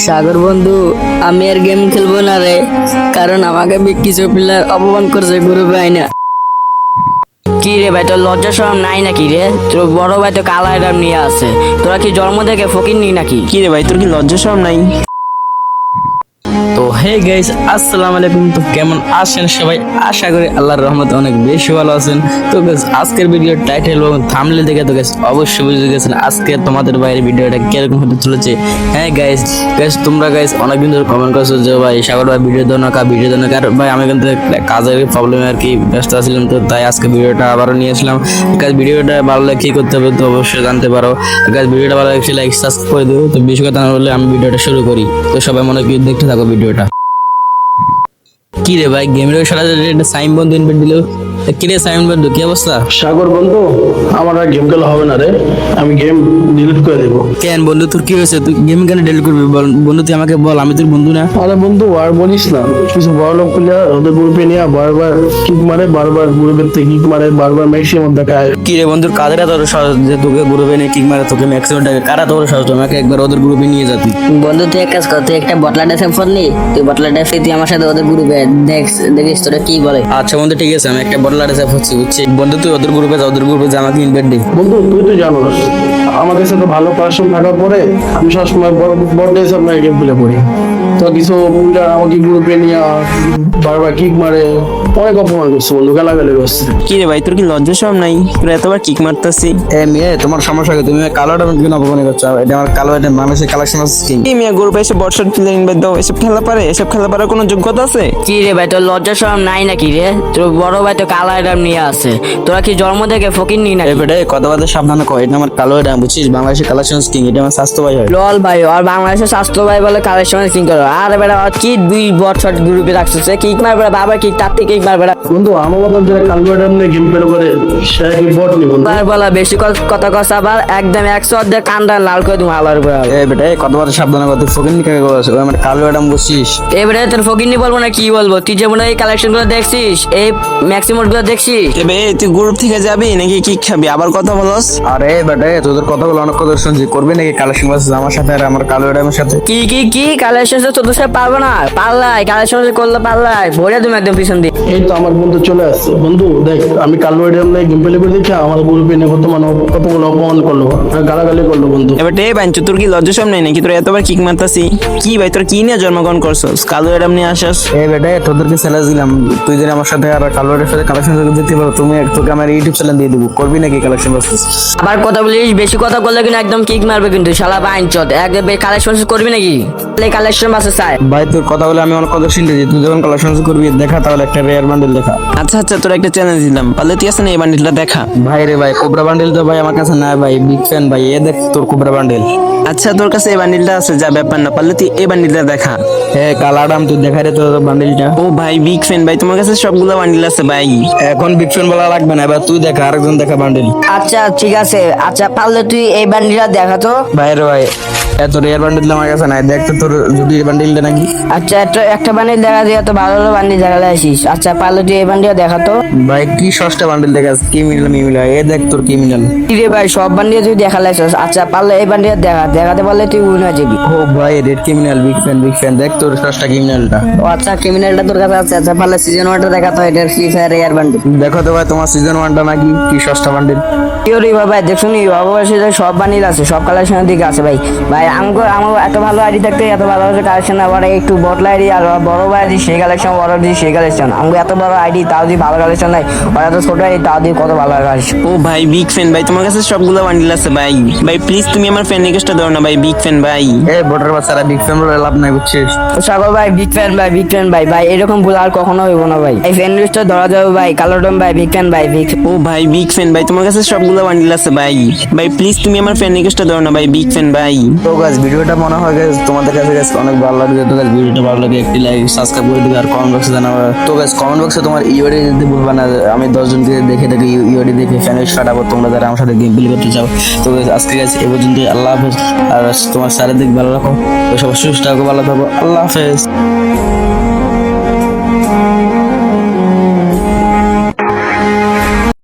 সাগর বন্ধু আমি আর গেম খেলব না রে কারণ আমাকে কিছু প্লেয়ার অপমান করছে গ্রুপে আইনা কি রে ভাই তোর লজ্জা সরম নাই নাকি রে? তোর বড় ভাই তো কালা এরাম নিয়ে আছে তোরা কি জন্ম থেকে ফকির নি নাকি? কি রে ভাই তোর কি লজ্জা সরম নাই? হে গাইস আসসালামু আলাইকুম। তো কেমন আছেন সবাই? আশা করি আল্লাহর রহমতে অনেক বেশি ভালো আছেন। তো গাইস আজকের ভিডিওর টাইটেল এবং থাম্বনেল দেখে তো গাইস অবশ্যই বুঝে গেছেন আজকে তোমাদের বাইরে ভিডিওটা কীরকম হতে চলেছে। হ্যাঁ গাইস গাইস তোমরা গাইস অনেকদিন ধরে কমেন্ট করছ যে, ভাই, সাগর ভাই ভিডিও দাও না কা ভিডিও দাও না আর ভাই, আমি কিন্তু কাজের প্রবলেমে আর কি ব্যস্ত ছিলাম তো তাই আজকে ভিডিওটা আবারও নিয়েছিলাম গাইস ভিডিওটা ভালো লাগে কি করতে হবে তো অবশ্যই জানতে পারো। গাইস ভিডিওটা ভালো লাগছে লাইক সাবস্ক্রাইব করে দিও। তো বেশি কথা না বললে আমি ভিডিওটা শুরু করি। তো সবাই মনে কি দেখতে থাকো ভিডিওটা কি রে ভাই? গেমের সারা সাইন বন্ধু ইনভাইট দিল? কি রে সাইন বন্ধু কি অবস্থা? সাগর বন্ধু আমার আর গেম খেলা হবে না রে। আমি গেম ডিলিট করে দেবো। কেন বন্ধু তোর কি হয়েছে? তুই গেম কেন ডেল করবি? বল বন্ধু তুই আমাকে বল আমি তোর বন্ধু না। আরে বন্ধু আর বলিস না। কিছু বড় লোক ওদের গ্রুপে নিয়ে বারবার কিক মারে বারবার গ্রুপের থেকে কিক মারে বারবার ম্যাক্সিমাম কি রে বন্ধুর কাদের তোর যে তোকে গ্রুপে নিয়ে কিক মারে তোকে ম্যাক্সিমাম টাকা কারা তোর সহজ আমাকে একবার ওদের গ্রুপে নিয়ে যা তুই। বন্ধু তুই এক কাজ কর তুই একটা বটলা ডেসে ফোন নি? তুই বটলা ডেসে তুই আমার সাথে ওদের গ্রুপে দেখ দেখিস তোরা কি বলে। আচ্ছা বন্ধু ঠিক আছে আমি একটা বড় লাড়ে চাপ হচ্ছে বুঝছি বন্ধু, তুই ওদের গ্রুপে যা, ওদের গ্রুপে যা, আমাকে ইনভাইট বন্ধু, তুই তো জানোস আমাদের সাথে ভালো কালেকশন থাকার পরে আমি সবসময় বড় ডেস আপনার গেম প্লে পড়ি তো কিছু আমাকে গ্রুপে নিয়ে বারবার কিক মারে। অনেক অপমান করছে বন্ধু গালাগালি করছে কি রে ভাই তোর কি লজ্জা শরম নাই? তোর এতবার কিক মারতাছি। এ মেয়ে তোমার সমস্যা কি? তুমি কালোটা কেন অপমান করছ? এটা আমার কালো এটা মানুষের কালেকশন এই মিয়া গ্রুপে এসে বর্ষার ইনভাইট দাও এসব খেলা পারে এসব খেলা পারার কোনো যোগ্যতা আছে? কি রে ভাই তোর লজ্জা সরম নাই নাকি রে? তোর বড় ভাই তো কালা এরাম নিয়ে আছে। তোরা কি জন্ম থেকে ফকির নি নাকি? এবারে কথা সাবধানে কয় এটা আমার কালো এটা বুঝছিস? বাংলাদেশের কালেকশন কিং? এটা আমার স্বাস্থ্য ভাই হয়। লল ভাই আর বাংলাদেশের স্বাস্থ্য ভাই বলে কালেকশন কিং করো? আর বেটা কি দুই বছর গ্রুপে রাখছে সে কিক মার বাবার কিক তার থেকে কিক মার বেড়া। বন্ধু আমার মতো যারা কালবাটার নিয়ে গেম প্লে করে সে কি বট নি বন্ধু? বার বলা বেশি ক- কথা আবার একদম একশো অর্ধেক কান্ডা লাল করে তুমি আলার উপরে এ বেটা এ কথা বলতে সাবধানে কথা কথা আমার তোর বলব না কি বলব? তুই যেমন এই কালেকশনগুলো দেখছিস এই ম্যাক্সিমামগুলো দেখছিস? এবে তুই গ্রুপ থেকে যাবি নাকি কিক খাবি? আবার কথা বলস। আরে বেটা তোদের কথাগুলো অনেক কথা শুনছি। করবি নাকি কালেকশন বাস আমার সাথে আর আমার কালো আমার সাথে। কি কি কি? কালেকশন তোদের সাথে পারব না। পাল্লাই কালেকশন করলে পাল্লাই ভরে তুমি একদম পিছন দিয়ে। এই তো আমার বন্ধু চলে আসছে। বন্ধু দেখ আমি কালবাটার নিয়ে গেম প্লে করে দেখি আমার গ্রুপে নিয়ে বর্তমানে কতগুলো অপমান করল গালাগালি করল বন্ধু। এবার টে বাঞ্চু তোর কি লজ্জা নাই নাকি? তোর এতবার কিক মারতাছি। কি ভাই তোর কি নিয়ে জন্মগ্রহণ করছস? কালো এরাম নিয়ে আসাস। এ বেটা তোদেরকে চ্যালেঞ্জ দিলাম। তুই যদি আমার সাথে আর কালো সাথে কালেকশন দিতে পারো তুমি এক- তোকে আমার ইউটিউব চ্যানেল দিয়ে দেবো। করবি নাকি কালেকশন বাস আবার কথা বলিস বেশি কথা বললে কিন্তু একদম কিক মারবে কিন্তু শালা বাইন চত একদম কালেকশন করবি নাকি? এই কালেকশন বাসে চাই। ভাই তোর কথা বলে আমি অনেক কথা শুনতেছি। তুই যখন কালেকশন করবি দেখা তাহলে একটা রেয়ার বান্ডেল দেখা। আচ্ছা আচ্ছা তোর একটা চ্যালেঞ্জ দিলাম। পারলে তুই আছে না এই বান্ডিলটা দেখা। ভাই রে ভাই কোবরা বান্ডেল তো ভাই আমার কাছে নাই ভাই বিগ ফ্যান ভাই এ দেখ তোর কোবরা বান্ডেল আচ্ছা তোর কাছে এই বান্ডিলটা আছে যা ব্যাপার না পারলে তুই এই বান্ডিলটা দেখা। হ্যাঁ কালাডাম তুই দেখা রে তোর বান্ডেলটা ও ভাই বিগ ফ্যান ভাই তোমার কাছে সবগুলো বান্ডিল আছে ভাই। এখন বিগ ফ্যান বলা লাগবে না এবার তুই দেখা আরেকজন দেখা বান্ডেল আচ্ছা ঠিক আছে। আচ্ছা পারলে তুই এই বান্ডিটা দেখা তো। ভাই রে ভাই এত রেয়ার বান্ডেল আমার কাছে নাই। দেখ তো তোর যদি বান্ডেলটা নাকি। আচ্ছা একটা একটা বান্ডিল দেখা দিয়ে তো ভালো ভালো বান্ডিল দেখালে আসিস। আচ্ছা পারলে তুই এই বান্ডিটা দেখা তো। ভাই কি সস্তা বান্ডিল দেখাস? কি মিলল মিমিল এ দেখ তোর কি মিলল। কি রে ভাই সব বান্ডিল তুই দেখালে আসিস। আচ্ছা পারলে এই বান্ডিটা দেখা। দেখাতে পারলে তুই উইন হয়ে যাবি। ও ভাই red criminal big fan big fan দেখ তোর সস্তা ক্রিমিনালটা ও আচ্ছা ক্রিমিনালটা তোর কাছে আছে। আচ্ছা পারলে সিজন ওয়ানটা দেখা তো এটার ফ্রি ফায়ার এয়ার বান্ডিল দেখো তো ভাই তোমার সিজন ওয়ানটা নাকি কি সস্তা বান্ডিল কি রে ভাই দেখছ নি অবশ্যই সব বান্ডিল আছে সব কালেকশনের দিকে আছে ভাই। ভাই আমাকে আমার এত ভালো আইডি থাকতে এত ভালো ভালো কালেকশন আবার একটু বটলা আইডি আর বড় ভাই আইডি সেই কালেকশন বড় দি সেই কালেকশন আমাকে এত বড় আইডি তাও দিয়ে ভালো কালেকশন নাই আর এত ছোট আইডি তাও দিয়ে কত ভালো কালেকশন ও ভাই বিগ ফ্যান ভাই তোমার কাছে সবগুলো বান্ডিল আছে ভাই। ভাই প্লিজ তুমি আমার ফ্যান রিকোয়েস্টটা দাও না ভাই বিগ ফ্যান ভাই। এ বর্ডার বাচ্চারা বিগ ফ্যান বলে লাভ নাই বুঝছিস? সাগর ভাই বিগ ফ্যান ভাই বিগ ফ্যান ভাই ভাই এরকম ভুল আর কখনো হইব না ভাই। এই ফ্যান লিস্টটা ধরা যাবে ভাই কালোডম ভাই বিগ ফ্যান ভাই বিগ ও ভাই বিগ ফ্যান ভাই তোমার কাছে সবগুলো বান্ডিল আছে ভাই। ভাই প্লিজ তুমি আমার ফ্যান রিকোয়েস্টটা দাও না ভাই বিগ ফ্যান ভাই। তো গাছ ভিডিওটা মনে হয় গেছে তোমাদের কাছে গেছে অনেক ভালো লাগবে। তো গাছ ভিডিওটা ভালো লাগে, একটি লাইক সাবস্ক্রাইব করে দিবে আর কমেন্ট বক্সে জানাবে। তো গাছ কমেন্ট বক্সে তোমার ইওডি যদি বলবা না। আমি দশজনকে দেখে দেখে ইওডি দেখে ফ্যানের ফাটাবো তোমরা যারা আমার সাথে গেম প্লে করতে চাও। তো আজকে গেছে এ পর্যন্ত আল্লাহ হাফেজ। আর তোমার চারিদিক ভালো রাখো। তো সব সুস্থ থাকো, ভালো থাকো। আল্লাহ হাফেজ।